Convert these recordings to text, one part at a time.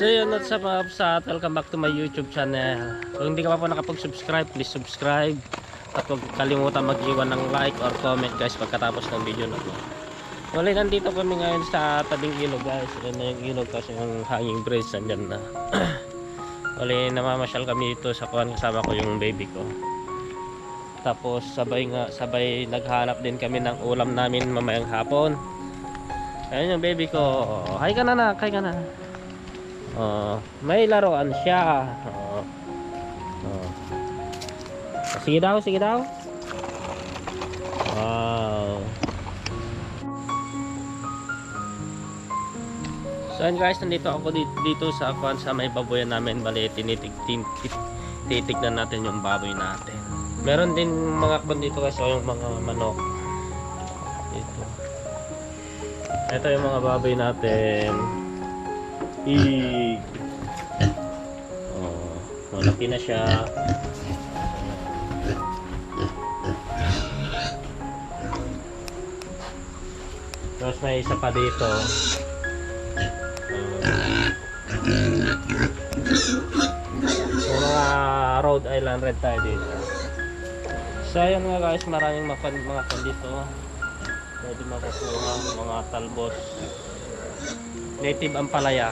So yun, what's up mga kapsat? Welcome back to my YouTube channel. Kung hindi ka pa po nakapag-subscribe, please subscribe. At huwag kalimutan mag-iwan ng like or comment guys pagkatapos ng video na to. Wala, nandito kami ngayon sa tabing ilog guys. Yan na yung ilog kasi yung hanging bridge nandyan na. Wala, namamasyal kami dito sa kuhan kasama ko yung baby ko. Tapos sabay nga, sabay naghanap din kami ng ulam namin mamayang hapon. Ayun yung baby ko. Hi ka na na, hi ka na. Oh, may laruan siya. Oh. Oh. Sige daw, sige daw. Wow. So yun guys, nandito ako dito, dito sa akuan sa may baboyan namin. Bali, tinitig, tin, tit, titignan natin yung baboy natin. Meron din mga kwan dito kasi yung mga manok. Dito. Ito yung mga baboy natin. Pig. Oh, malaki na siya. Tapos may isa pa dito. So, mga Rhode Island Red tayo dito. So ayun nga guys, maraming mga, mga kan dito. Pwede makukuha mga talbos. Native ang palaya.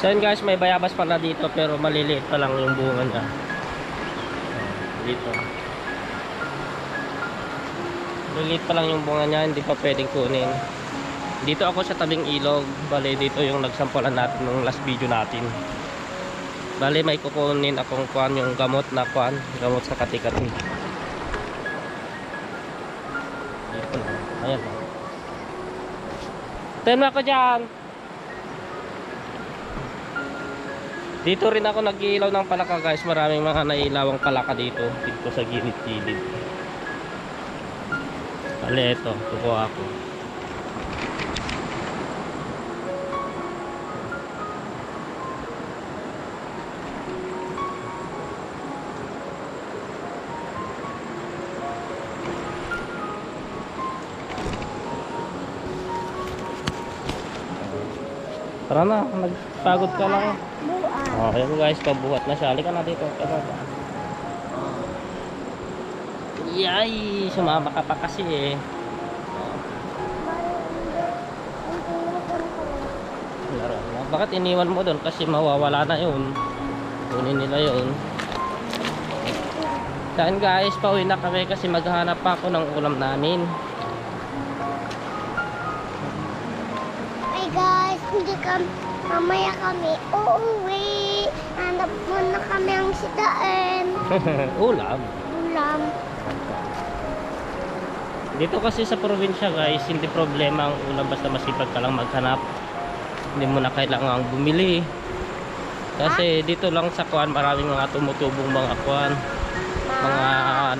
So yun guys, may bayabas pala dito pero maliliit pa lang yung bunga niya. Dito. Maliliit pa lang yung bunga niya, hindi pa pwedeng kunin. Dito ako sa tabing ilog, bali dito yung nagsampulan natin ng last video natin. Bali may kukunin akong kuan yung gamot na kuan, gamot sa katikati. Dito lang. Ayan. Ten mo ako dyan! Dito rin ako nag-iilaw ng palaka guys. Maraming mga nailawang palaka dito. Dito sa gilid-gilid. Ali, ito. Kukuha ako. Tara na, nagpagod ka lang. Okay po guys, pabuhat na siya. Halika na dito. Tara ba? Yay! Sumama ka pa kasi eh. Laro na. Bakit iniwan mo doon? Kasi mawawala na yun. Kunin nila yun. Saan guys, pauwi na kami kasi maghanap pa ako ng ulam namin. Hey guys, hindi kami, mamaya kami uuwi. Hanap muna kami ang sidaan. Ulam. Dito kasi sa probinsya guys, hindi problema ang ulam basta masipag ka lang maghanap. Hindi mo na kailangang bumili. Kasi dito lang sa kuan maraming mga tumutubong mga kuan. Mga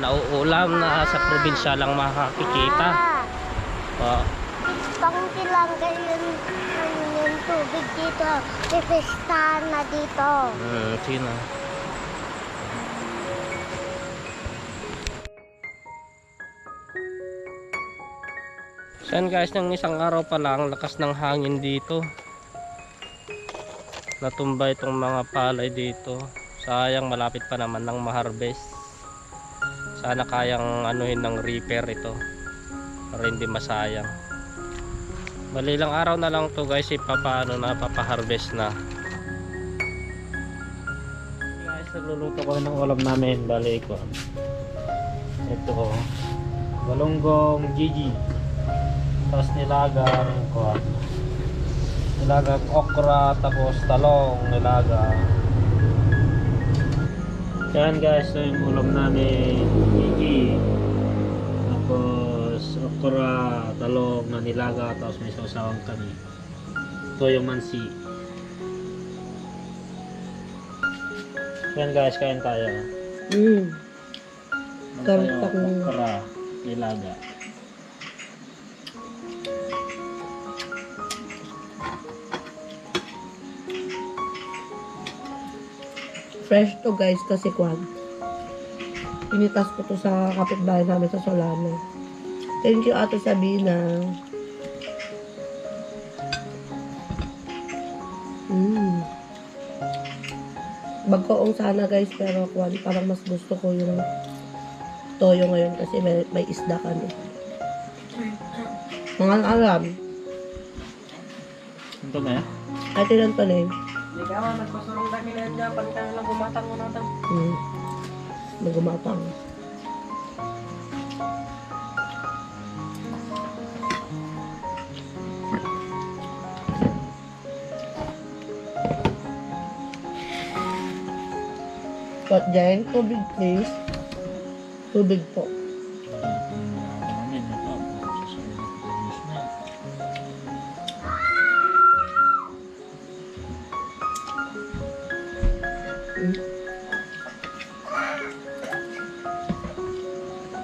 nauulam na sa probinsya lang makakikita. Oh, Pangti lang ganyan ano yung tubig dito. Pipistahan na dito. hmm, sino? So yan guys, ng isang araw pa lang, lakas ng hangin dito. Natumba itong mga palay dito. Sayang malapit pa naman ng ma-harvest. Sana kayang anuhin ng reaper ito. Para hindi masayang. Bali lang araw na lang to guys, ipapaano na, papaharvest na. Guys, nagluluto ko ng ulam namin. Bali ko. Ito oh. Balonggong Gigi. Tapos nilagang ko. Nilagang okra tapos talong nilaga. Yan guys, ito yung ulam namin. Gigi. Tapos okra, talong na nilaga tapos may sawsawang kami. Ito yung mansi. Yan guys, kain tayo. Mm. Ano pa kung- Okra, nilaga. Fresh to guys kasi kwan. Pinitas ko to sa kapitbahay namin sa Solano. Thank you Ate Sabina. Mm. Bagkoong sana guys pero kwan parang mas gusto ko yung toyo ngayon kasi may, may isda kami. Mga alam. Ito na yan? Ay, tinan pa na yun. Hindi ka man, nagpasurong dami na yan dyan. Palitan lang gumatang mo natin. Hmm. Nagumapang. What, Jen? Tubig, please. Tubig po.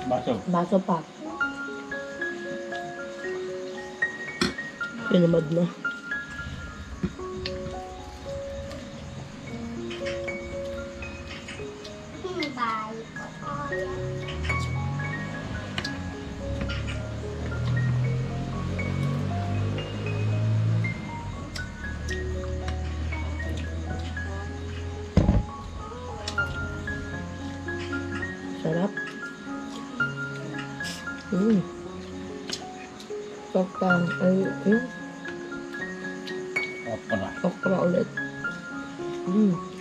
Baso. Baso pa. Pinamad na. Sarap. Mm. Okra. Ay, mm. Okra. Okra ulit. Mm.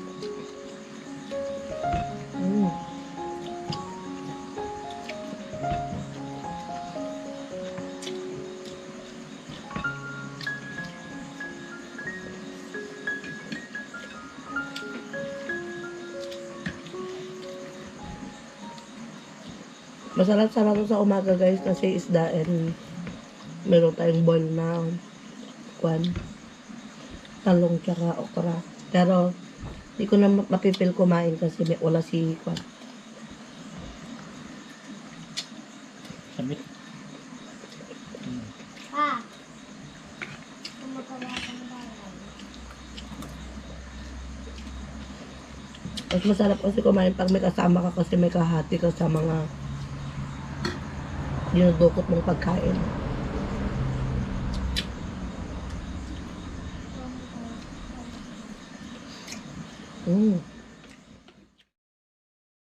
Masarap-sarap sa umaga guys kasi isda and meron tayong boil na kwan talong tsaka okra. Pero di ko na ma- mapipil kumain kasi may wala si kwan. Sabi. Ah. Kumakawa ka ng bahay. Mas masarap kasi kumain pag may kasama ka kasi may kahati ka sa mga dinudukot mong pagkain. Mm.